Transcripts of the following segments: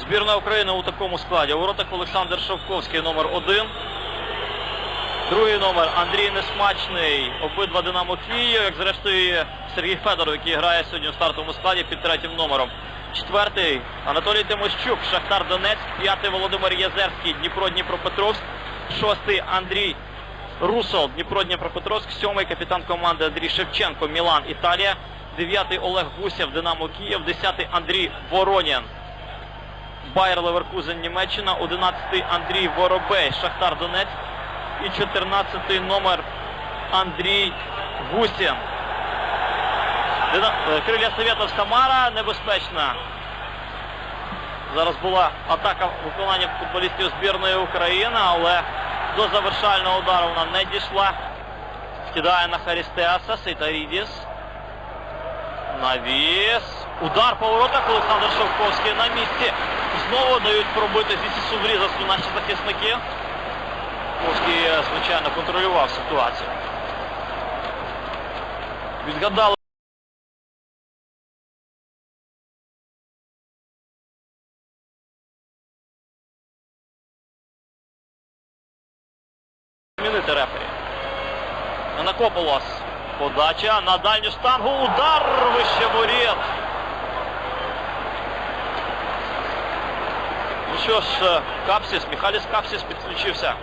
Збірна України у такому складі. У воротах Олександр Шовковський, номер один. Другий номер Андрій Несмачний. Обидва Динамо Київ, як зрештою Сергій Федоров, який грає сьогодні у стартовому складі під третім номером. Четвертий Анатолій Тимощук, Шахтар Донецьк. П'ятий Володимир Язерський, Дніпро Дніпропетровськ. Шостий Андрій Русол, Дніпро Дніпропетровськ. Сьомий капітан команди Андрій Шевченко, Мілан, Італія. Дев'ятий Олег Гусєв, Динамо Київ. Десятий Андрій Воронін. Байер Леверкузен Німеччина, 11-й Андрій Воробей, Шахтар Донецьк і 14-й номер Андрій Гусін. Е, Криля Самара небезпечна. Зараз була атака виконання футболістів збірної України, але до завершального удару вона не дійшла. Скидає на Харістеаса, Сейтарідіс. Навіс. Удар по воротах Олександр Шовковський на місці. Знову дають пробити звідси суврізасу наші захисники. Шовковський, е, звичайно, контролював ситуацію. Відгадали. Змінити рефері. Накопилось. Подача на дальню штангу. Удар вище воріт. Що ж, е, Капсіс, Міхаліс Капсіс підключився.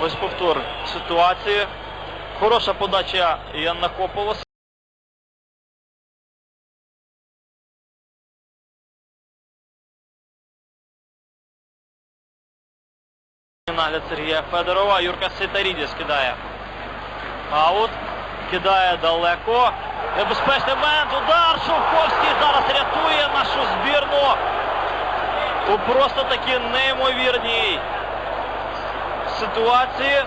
Ось повтор ситуації. Хороша подача Яннакополоса. Нагляд Сергія Федорова. Юрка Ситарідіс кидає. Аут. Кидає далеко. Небезпечний момент. Удар. Шовковський зараз рятує нашу збірну. У просто таки неймовірній ситуації.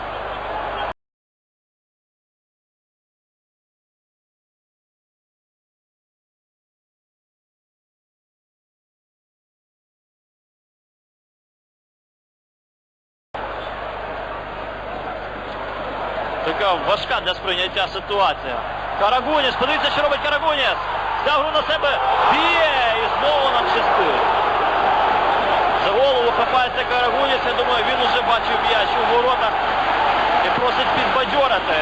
Така важка для сприйняття ситуація. Карагуніс, подивіться, що робить Карагуніс. Взяв гру на себе, б'є і знову нам щастить. Хапається Карагуніс, я думаю, він уже бачив м'яч у воротах і просить підбадьорити.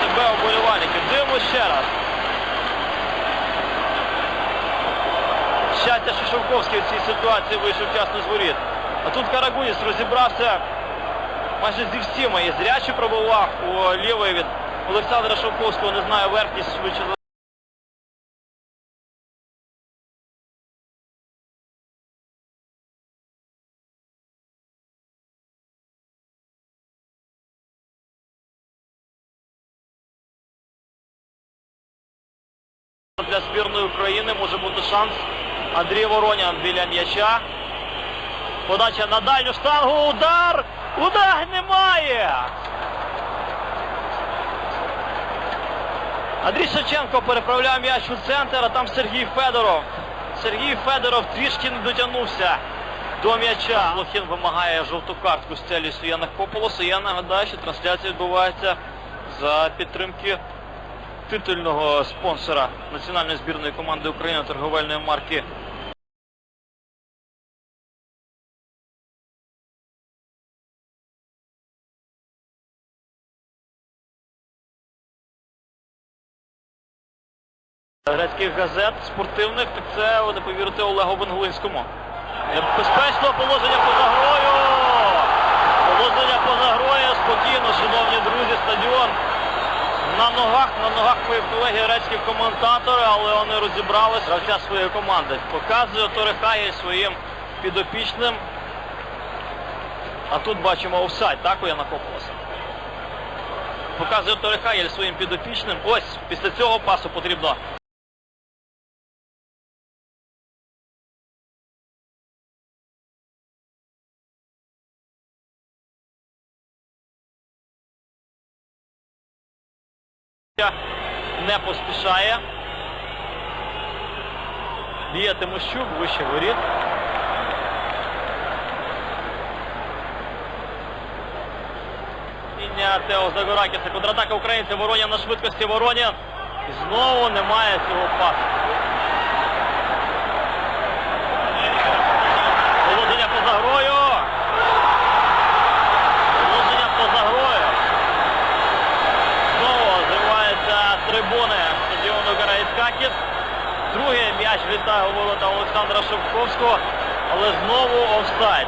Себе оболівальники. Дивимось ще раз. Щастя, що Шовковський в цій ситуації вийшов вчасно з воріт. А тут Карагуніс розібрався майже зі всіма. І зряче пробував у лівий від Олександра Шовковського, не знаю, верхність швидше. Воронян біля м'яча. Подача на дальню штангу. Удар! Удар немає! Андрій Шевченко переправляє м'яч у центр, а там Сергій Федоров. Сергій Федоров трішки не дотягнувся до м'яча. Лохін вимагає жовту картку з целі Суяна Кополоса. Я нагадаю, що трансляція відбувається за підтримки титульного спонсора національної збірної команди України торговельної марки грецьких газет спортивних, так це, ви не повірите, Олегу Венгулинському. Небезпечно положення поза грою. Положення поза грою. Спокійно, шановні друзі, стадіон. На ногах, на ногах мої колеги грецькі коментатори, але вони розібралися гравця своєї команди. Показує Торехає своїм підопічним. А тут бачимо офсайд, так, у Янакополоса. Показує Торехаєль своїм підопічним. Ось після цього пасу потрібно не поспішає. Б'є Тимощук, вище воріт. Лінія Тео Загоракіса. Контратака українців. Вороня на швидкості. Вороня. І знову немає цього пасу. Положення поза грою. Положення поза грою. Знову зриваються трибуни стадіону Караїскакіс. Другий м'яч влітає у ворота Олександра Шевковського, але знову офсайд.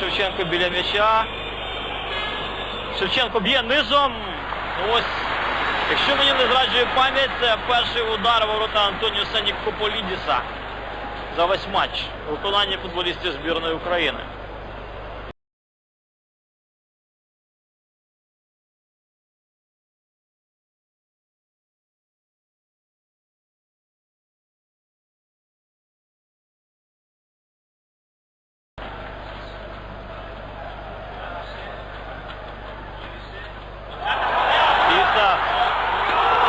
Шевченко біля м'яча. Шевченко б'є низом. Ось, якщо мені не зраджує пам'ять, це перший удар ворота Антоніуса Нікополідіса за весь матч у виконанні футболістів збірної України. Після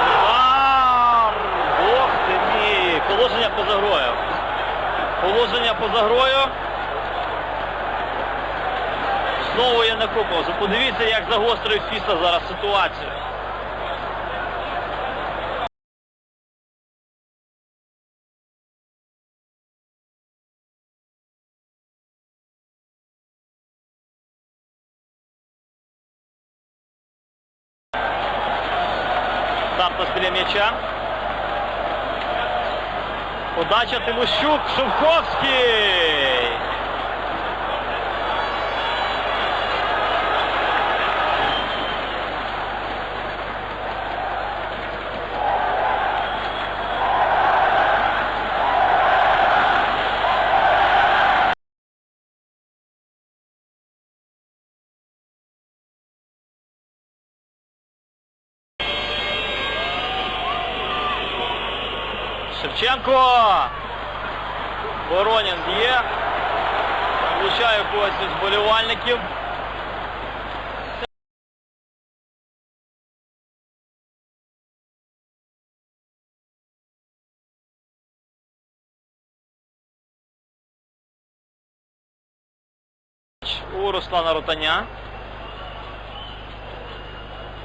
удар! Бог ти мій! Положення поза грою. Положення поза грою. Знову я не купав. Подивіться, як загострив Фіса зараз ситуацію. Стартас біля м'яча. Подача Тимощук, Шовковський. Шевченко. Воронін б'є. Влучає когось із вболівальників. У Руслана Ротаня.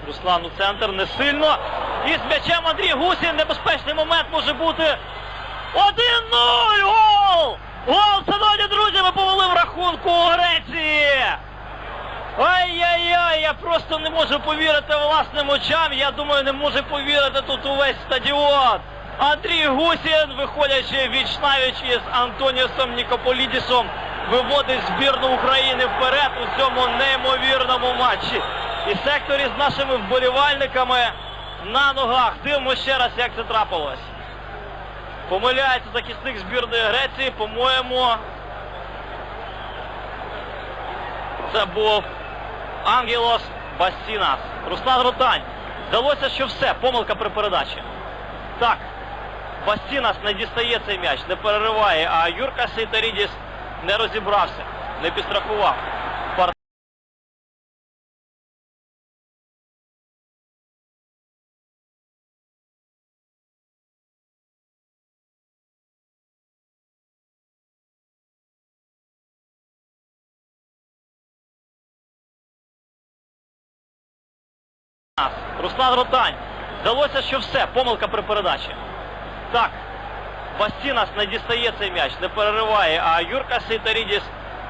Руслан у центр не сильно. І з м'ячем Андрій Гусін. Небезпечний момент може бути. 1-0! Гол! Гол, шановні друзі, ми повели в рахунку у Греції! Ай-яй-яй, я просто не можу повірити власним очам. Я думаю, не може повірити тут увесь стадіон. Андрій Гусін, виходячи віч із Антоніусом Нікополідісом, виводить збірну України вперед у цьому неймовірному матчі. І секторі з нашими вболівальниками на ногах. Дивимося ще раз, як це трапилось. Помиляється захисник збірної Греції, по-моєму. Це був Ангелос Басінас. Руслан Ротань. Здалося, що все, помилка при передачі. Так, Басінас не дістає цей м'яч, не перериває, а Юрка Сейтарідіс не розібрався, не підстрахував. Руслан Ротань. Здалося, що все, помилка при передачі. Так, Бастінас не дістає цей м'яч, не перериває, а Юрка Сейтарідіс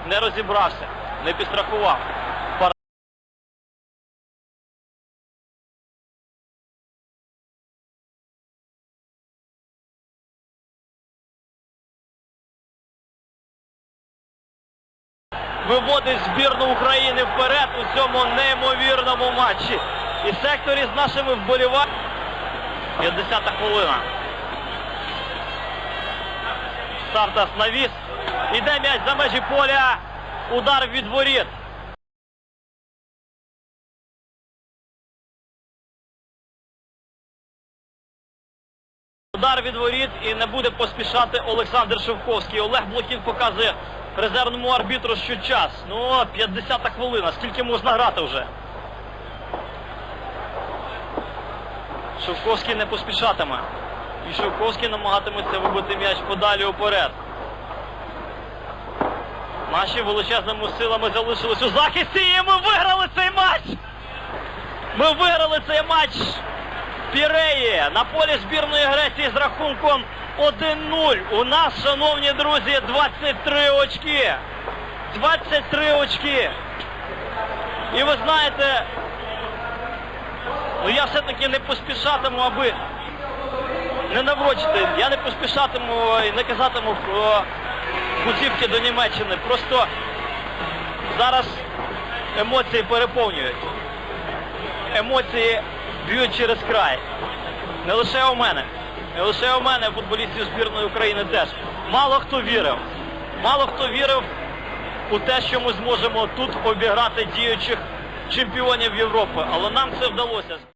не розібрався, не підстрахував. Виводить збірну України вперед у цьому неймовірному матчі. І в секторі з нашими вболівальниками. 50 хвилина. Стартас навіс. Іде м'яч за межі поля. Удар від воріт. Удар від воріт і не буде поспішати Олександр Шевковський. Олег Блохін показує резервному арбітру, що час. Ну, 50 хвилина, скільки можна грати вже? Шовковський не поспішатиме. І Шовковський намагатиметься вибити м'яч подалі уперед. Наші величезними силами залишились у захисті і ми виграли цей матч! Ми виграли цей матч Піреї на полі збірної Греції з рахунком 1-0. У нас, шановні друзі, 23 очки. 23 очки. І ви знаєте, ну я все-таки не поспішатиму, аби не наврочити. Я не поспішатиму і не казатиму про путівки до Німеччини. Просто зараз емоції переповнюють. Емоції б'ють через край. Не лише у мене. Не лише у мене, футболістів збірної України теж. Мало хто вірив. Мало хто вірив у те, що ми зможемо тут обіграти діючих чемпіонів Європи. Але нам це вдалося.